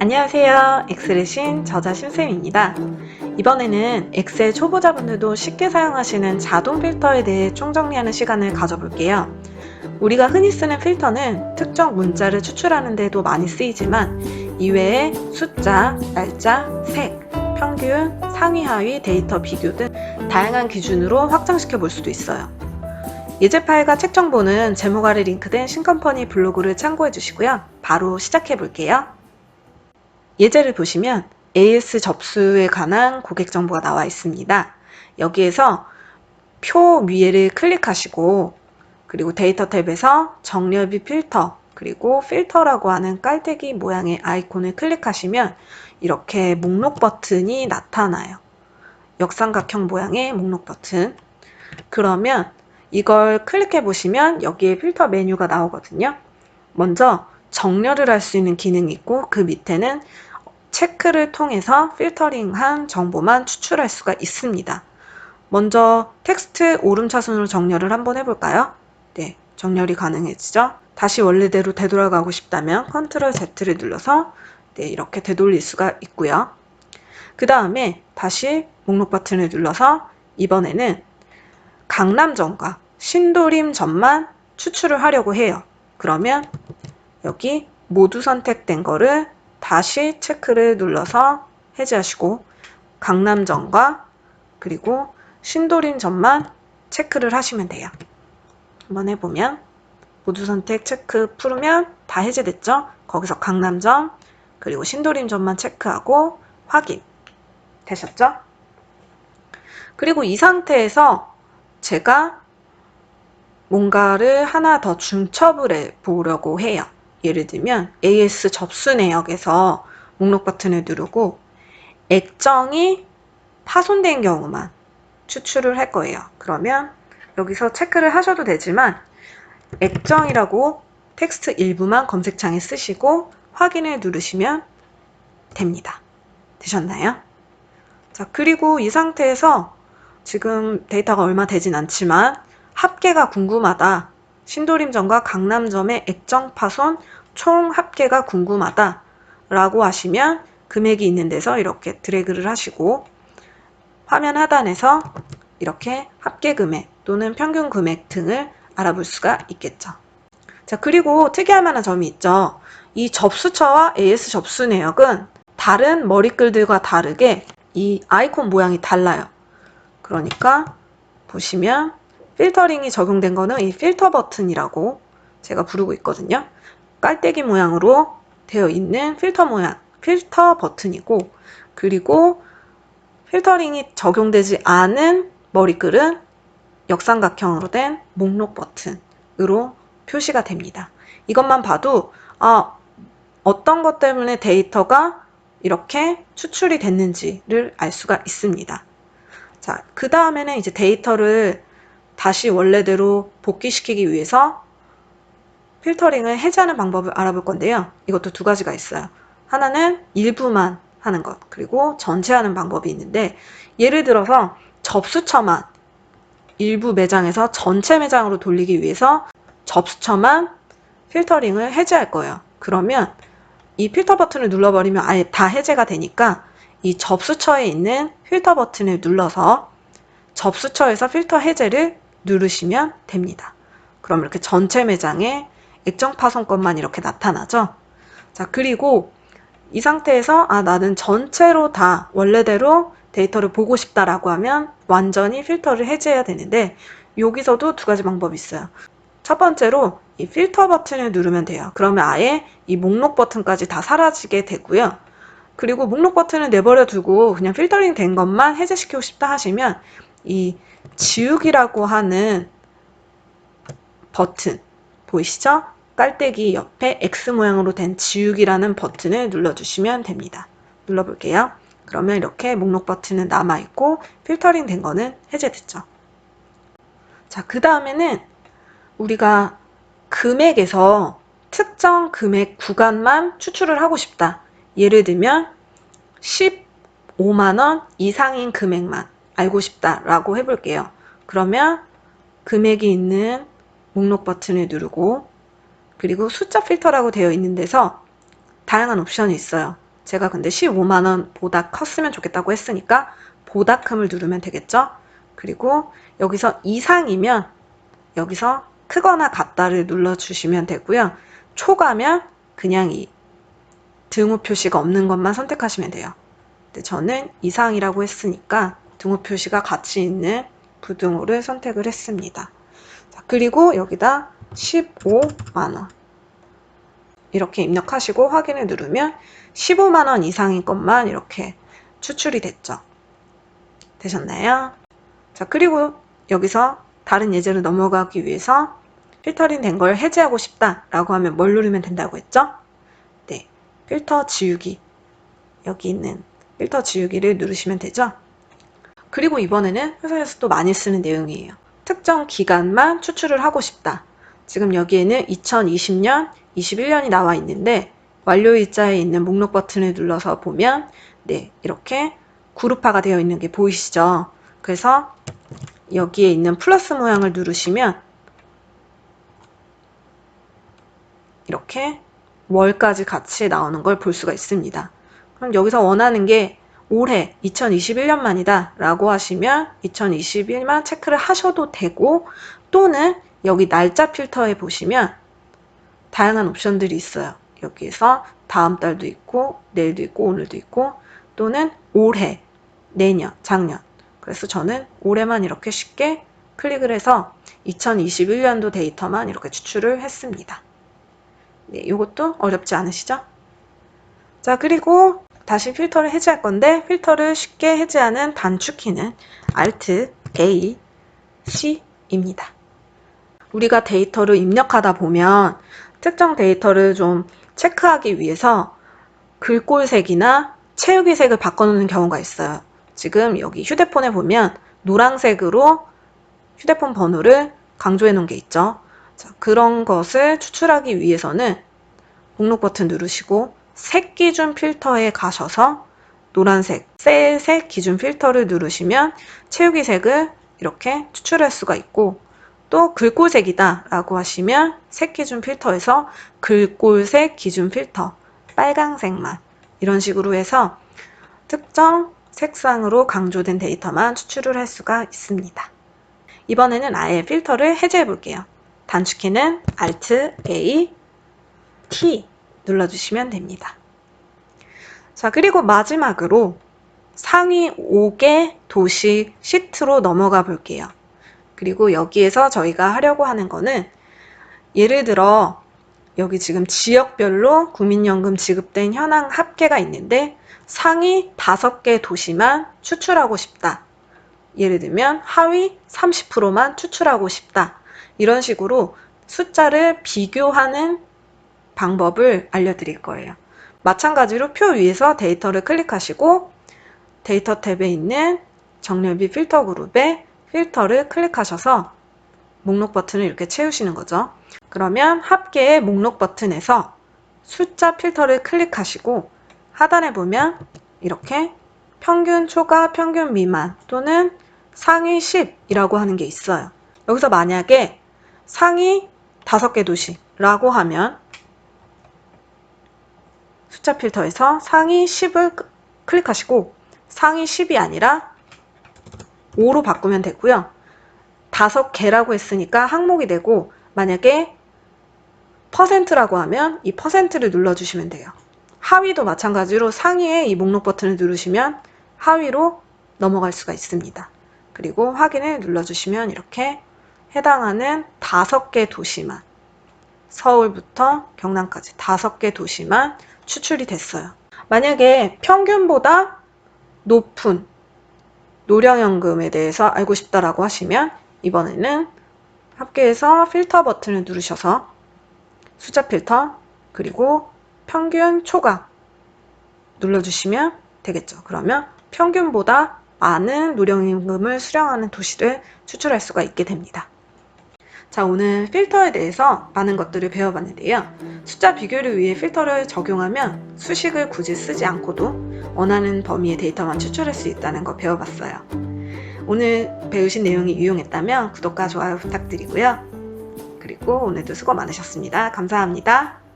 안녕하세요. 엑셀의 신 저자 신쌤입니다. 이번에는 엑셀 초보자분들도 쉽게 사용하시는 자동 필터에 대해 총정리하는 시간을 가져볼게요. 우리가 흔히 쓰는 필터는 특정 문자를 추출하는 데도 많이 쓰이지만 이외에 숫자, 날짜, 색, 평균, 상위 하위 데이터 비교 등 다양한 기준으로 확장시켜 볼 수도 있어요. 예제 파일과 책 정보는 제목 아래 링크된 신컴퍼니 블로그를 참고해 주시고요. 바로 시작해 볼게요. 예제를 보시면 AS 접수에 관한 고객 정보가 나와 있습니다. 여기에서 표 위에를 클릭하시고 그리고 데이터 탭에서 정렬비 필터 그리고 필터라고 하는 깔때기 모양의 아이콘을 클릭하시면 이렇게 목록 버튼이 나타나요. 역삼각형 모양의 목록 버튼. 그러면 이걸 클릭해 보시면 여기에 필터 메뉴가 나오거든요. 먼저 정렬을 할 수 있는 기능이 있고 그 밑에는 체크를 통해서 필터링한 정보만 추출할 수가 있습니다. 먼저 텍스트 오름차순으로 정렬을 한번 해볼까요? 네, 정렬이 가능해지죠. 다시 원래대로 되돌아가고 싶다면 컨트롤 Z를 눌러서 네, 이렇게 되돌릴 수가 있고요. 그 다음에 다시 목록 버튼을 눌러서 이번에는 강남점과 신도림점만 추출을 하려고 해요. 그러면 여기 모두 선택된 거를 다시 체크를 눌러서 해제하시고 강남점과 그리고 신도림점만 체크를 하시면 돼요. 한번 해보면 모두 선택 체크 풀으면 다 해제됐죠? 거기서 강남점 그리고 신도림점만 체크하고 확인 되셨죠? 그리고 이 상태에서 제가 뭔가를 하나 더 중첩을 해 보려고 해요. 예를 들면 AS 접수 내역에서 목록 버튼을 누르고 액정이 파손된 경우만 추출을 할 거예요. 그러면 여기서 체크를 하셔도 되지만 액정이라고 텍스트 일부만 검색창에 쓰시고 확인을 누르시면 됩니다. 되셨나요? 자, 그리고 이 상태에서 지금 데이터가 얼마 되진 않지만 합계가 궁금하다. 신도림점과 강남점의 액정 파손 총 합계가 궁금하다. 라고 하시면 금액이 있는 데서 이렇게 드래그를 하시고 화면 하단에서 이렇게 합계 금액 또는 평균 금액 등을 알아볼 수가 있겠죠. 자, 그리고 특이할 만한 점이 있죠. 이 접수처와 AS 접수 내역은 다른 머리글들과 다르게 이 아이콘 모양이 달라요. 그러니까 보시면 필터링이 적용된 거는 이 필터 버튼이라고 제가 부르고 있거든요. 깔때기 모양으로 되어 있는 필터 모양, 필터 버튼이고, 그리고 필터링이 적용되지 않은 머리글은 역삼각형으로 된 목록 버튼으로 표시가 됩니다. 이것만 봐도, 아, 어떤 것 때문에 데이터가 이렇게 추출이 됐는지를 알 수가 있습니다. 자, 그 다음에는 이제 데이터를 다시 원래대로 복귀시키기 위해서 필터링을 해제하는 방법을 알아볼 건데요. 이것도 두 가지가 있어요. 하나는 일부만 하는 것, 그리고 전체 하는 방법이 있는데, 예를 들어서 접수처만 일부 매장에서 전체 매장으로 돌리기 위해서 접수처만 필터링을 해제할 거예요. 그러면 이 필터 버튼을 눌러버리면 아예 다 해제가 되니까 이 접수처에 있는 필터 버튼을 눌러서 접수처에서 필터 해제를 누르시면 됩니다. 그럼 이렇게 전체 매장에 액정 파손권만 이렇게 나타나죠. 자, 그리고 이 상태에서 아, 나는 전체로 다 원래대로 데이터를 보고 싶다라고 하면 완전히 필터를 해제해야 되는데 여기서도 두 가지 방법이 있어요. 첫 번째로 이 필터 버튼을 누르면 돼요. 그러면 아예 이 목록 버튼까지 다 사라지게 되고요. 그리고 목록 버튼을 내버려 두고 그냥 필터링 된 것만 해제시키고 싶다 하시면 이 지우기라고 하는 버튼 보이시죠? 깔때기 옆에 X 모양으로 된 지우기라는 버튼을 눌러주시면 됩니다. 눌러볼게요. 그러면 이렇게 목록 버튼은 남아있고 필터링 된 거는 해제됐죠. 자, 그 다음에는 우리가 금액에서 특정 금액 구간만 추출을 하고 싶다. 예를 들면 15만원 이상인 금액만 알고 싶다라고 해볼게요. 그러면 금액이 있는 목록 버튼을 누르고 그리고 숫자 필터라고 되어 있는 데서 다양한 옵션이 있어요. 제가 근데 15만원 보다 컸으면 좋겠다고 했으니까 보다 큼을 누르면 되겠죠? 그리고 여기서 이상이면 여기서 크거나 같다를 눌러주시면 되고요. 초가면 그냥 이 등호 표시가 없는 것만 선택하시면 돼요. 근데 저는 이상이라고 했으니까 등호 표시가 같이 있는 부등호를 선택을 했습니다. 자, 그리고 여기다 15만원 이렇게 입력하시고 확인을 누르면 15만원 이상인 것만 이렇게 추출이 됐죠. 되셨나요? 자, 그리고 여기서 다른 예제로 넘어가기 위해서 필터링 된 걸 해제하고 싶다라고 하면 뭘 누르면 된다고 했죠? 네, 필터 지우기. 여기 있는 필터 지우기를 누르시면 되죠? 그리고 이번에는 회사에서 또 많이 쓰는 내용이에요. 특정 기간만 추출을 하고 싶다. 지금 여기에는 2020년, 21년이 나와 있는데 완료일자에 있는 목록 버튼을 눌러서 보면 네, 이렇게 그룹화가 되어 있는 게 보이시죠? 그래서 여기에 있는 플러스 모양을 누르시면 이렇게 월까지 같이 나오는 걸 볼 수가 있습니다. 그럼 여기서 원하는 게 올해 2021년만이다 라고 하시면 2021만 체크를 하셔도 되고 또는 여기 날짜 필터에 보시면 다양한 옵션들이 있어요. 여기에서 다음 달도 있고 내일도 있고 오늘도 있고 또는 올해, 내년, 작년 그래서 저는 올해만 이렇게 쉽게 클릭을 해서 2021년도 데이터만 이렇게 추출을 했습니다. 네, 이것도 어렵지 않으시죠? 자, 그리고 다시 필터를 해제할 건데 필터를 쉽게 해제하는 단축키는 Alt A C입니다. 우리가 데이터를 입력하다 보면 특정 데이터를 좀 체크하기 위해서 글꼴색이나 채우기 색을 바꿔놓는 경우가 있어요. 지금 여기 휴대폰에 보면 노란색으로 휴대폰 번호를 강조해 놓은 게 있죠. 자, 그런 것을 추출하기 위해서는 목록 버튼 누르시고 색 기준 필터에 가셔서 노란색 셀색 기준 필터를 누르시면 채우기 색을 이렇게 추출할 수가 있고 또 글꼴색이다 라고 하시면 색 기준 필터에서 글꼴색 기준 필터 빨강색만 이런 식으로 해서 특정 색상으로 강조된 데이터만 추출을 할 수가 있습니다. 이번에는 아예 필터를 해제해 볼게요. 단축키는 Alt A T 눌러주시면 됩니다. 자, 그리고 마지막으로 상위 5개 도시 시트로 넘어가 볼게요. 그리고 여기에서 저희가 하려고 하는 거는 예를 들어 여기 지금 지역별로 국민연금 지급된 현황 합계가 있는데 상위 5개 도시만 추출하고 싶다. 예를 들면 하위 30%만 추출하고 싶다. 이런 식으로 숫자를 비교하는 방법을 알려드릴 거예요. 마찬가지로 표 위에서 데이터를 클릭하시고 데이터 탭에 있는 정렬비 필터 그룹에 필터를 클릭하셔서 목록 버튼을 이렇게 채우시는 거죠. 그러면 합계의 목록 버튼에서 숫자 필터를 클릭하시고 하단에 보면 이렇게 평균 초과 평균 미만 또는 상위 10이라고 하는 게 있어요. 여기서 만약에 상위 5개 도시라고 하면 숫자 필터에서 상위 10을 클릭하시고 상위 10이 아니라 5로 바꾸면 되고요. 5개라고 했으니까 항목이 되고 만약에 퍼센트라고 하면 이 퍼센트를 눌러주시면 돼요. 하위도 마찬가지로 상위에 이 목록 버튼을 누르시면 하위로 넘어갈 수가 있습니다. 그리고 확인을 눌러주시면 이렇게 해당하는 5개 도시만 서울부터 경남까지 5개 도시만 추출이 됐어요. 만약에 평균보다 높은 노령연금에 대해서 알고 싶다라고 하시면 이번에는 합계해서 필터 버튼을 누르셔서 숫자 필터 그리고 평균 초과 눌러주시면 되겠죠. 그러면 평균보다 많은 노령임금을 수령하는 도시를 추출할 수가 있게 됩니다. 자, 오늘 필터에 대해서 많은 것들을 배워봤는데요. 숫자 비교를 위해 필터를 적용하면 수식을 굳이 쓰지 않고도 원하는 범위의 데이터만 추출할 수 있다는 거 배워봤어요. 오늘 배우신 내용이 유용했다면 구독과 좋아요 부탁드리고요. 그리고 오늘도 수고 많으셨습니다. 감사합니다.